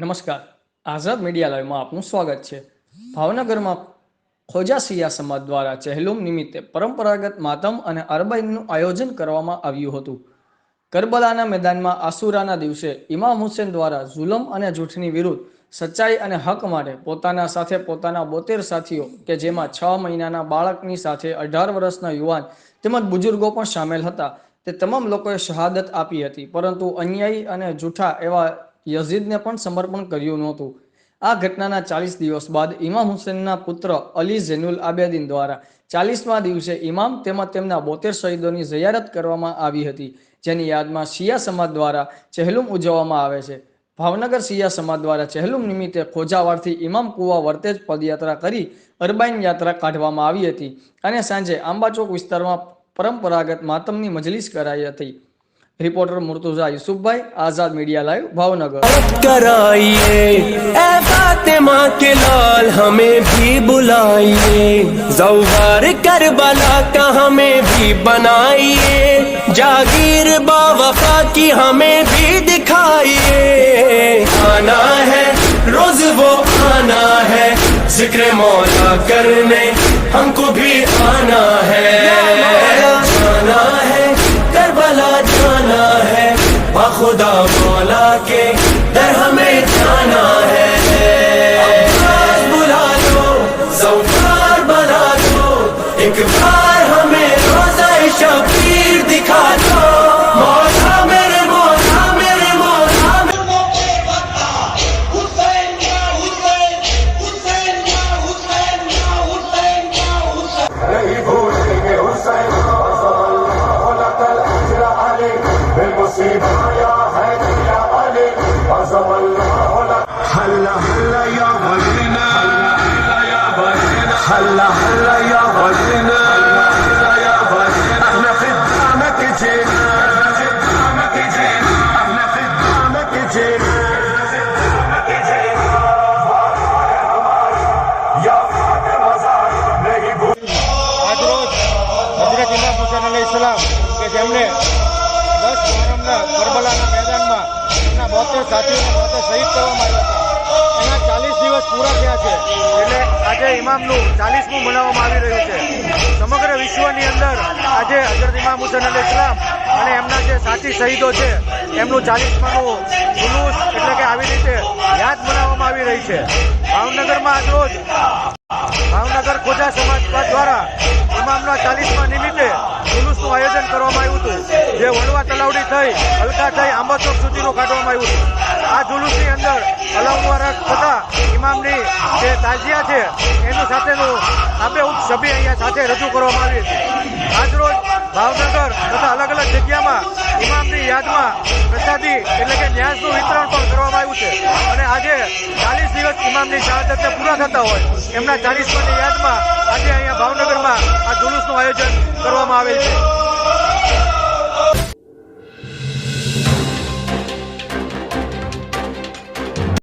નમસ્કાર. આઝાદ મીડિયા લાઈવમાં આપનું સ્વાગત છે. ભાવનગરમાં ખોજાસિયા સમાજ દ્વારા ચહેલુમ નિમિત્તે પરંપરાગત માતમ અને અરબાઈનનું આયોજન કરવામાં આવ્યું હતું. કરબલાના મેદાનમાં આસુરાના દિવસે ઇમામ હુસેન દ્વારા જુલમ અને જૂઠની વિરુદ્ધ સચ્ચાઈ અને હક માટે પોતાના સાથે પોતાના બોતેર સાથીઓ કે જેમાં છ મહિનાના બાળકની સાથે અઢાર વર્ષના યુવાન તેમજ બુજુર્ગો પણ સામેલ હતા. તે તમામ લોકોએ શહાદત આપી હતી, પરંતુ અન્યાયી અને જૂઠા એવા યઝીદને પણ સમર્પણ કર્યું નહોતું. આ ઘટનાના ચાલીસ દિવસ બાદ ઇમામ હુસેનના પુત્ર અલી ઝેનુલ આબેદીન દ્વારા ચાલીસમા દિવસે ઇમામ તેમજ તેમના બોતેર શહીદોની જયારત કરવામાં આવી હતી, જેની યાદમાં શિયા સમાજ દ્વારા ચહેલુમ ઉજવવામાં આવે છે. ભાવનગર શિયા સમાજ દ્વારા ચહેલુમ નિમિત્તે ખોજાવાડથી ઇમામ કુવા વર્તેજ પદયાત્રા કરી અરબાઈન યાત્રા કાઢવામાં આવી હતી અને સાંજે આંબાચોક વિસ્તારમાં પરંપરાગત માતમની મજલિસ કરાઈ હતી. reporter Murtuza Yusufbhai Azad media live Bhavnagar कराइए ए फातिमा के लाल हमें भी बुलाइए जौहर करबला का हमें भी बनाइए जागीर बावफा की हमें भी दिखाइए आना है रोज वो आना है जिक्र मौला करने हमको भी आना है هلا هلا يا غزلنا هلا هلا يا غزلنا هلا هلا يا غزلنا هلا يا غزلنا احنا خدامك جينا احنا خدامك جينا ઇસ્લામ કે જેમણે દસ મોહરમના કરબલાના મેદાનમાં એમના બોતેર સાથીઓને સાથે શહીદ કરવામાં આવ્યા પૂરા થયા છે. એટલે આજે ઇમામનું ચાલીસમું મનાવવામાં આવી રહ્યું છે. સમગ્ર વિશ્વની અંદર આજે હજરત ઇમામ હુસેન અલ ઇસ્લામ અને એમના જે સાથી શહીદો છે, એમનું ચાલીસમાનું જુલુસ એટલે કે આવી રીતે યાદ મનાવવામાં આવી રહી છે. ભાવનગરમાં આજરોજ ખોજા સમાજ દ્વારા ઇમામના ચાલીસમા નિમિત્તે જુલુસનું આયોજન કરવામાં આવ્યું હતું. જે વડવા તલાવડી થઈ, હલકા થઈ, આંબાચોક સુધીનું કાઢવામાં આવ્યું હતું. આ જુલુસની અંદર અલાવ મુબારક થતા ઇમામની જે તાજિયા છે, એનું સાથેનું આબેહૂબ છબી અહીંયા સાથે રજૂ કરવામાં આવી હતી. આજરોજ ભાવનગર તથા અલગ અલગ જગ્યામાં ઇમામની યાદમાં પ્રસાદી એટલે કે ન્યાસનું વિતરણ પણ કરવામાં આવ્યું છે. અને આજે ચાલીસ દિવસ ઇમામની શહાદતને પૂરા થતા હોય, એમના ચાલીસમાની યાદમાં આજે અહીંયા ભાવનગરમાં આ જુલુસનું આયોજન કરવામાં આવેલ છે.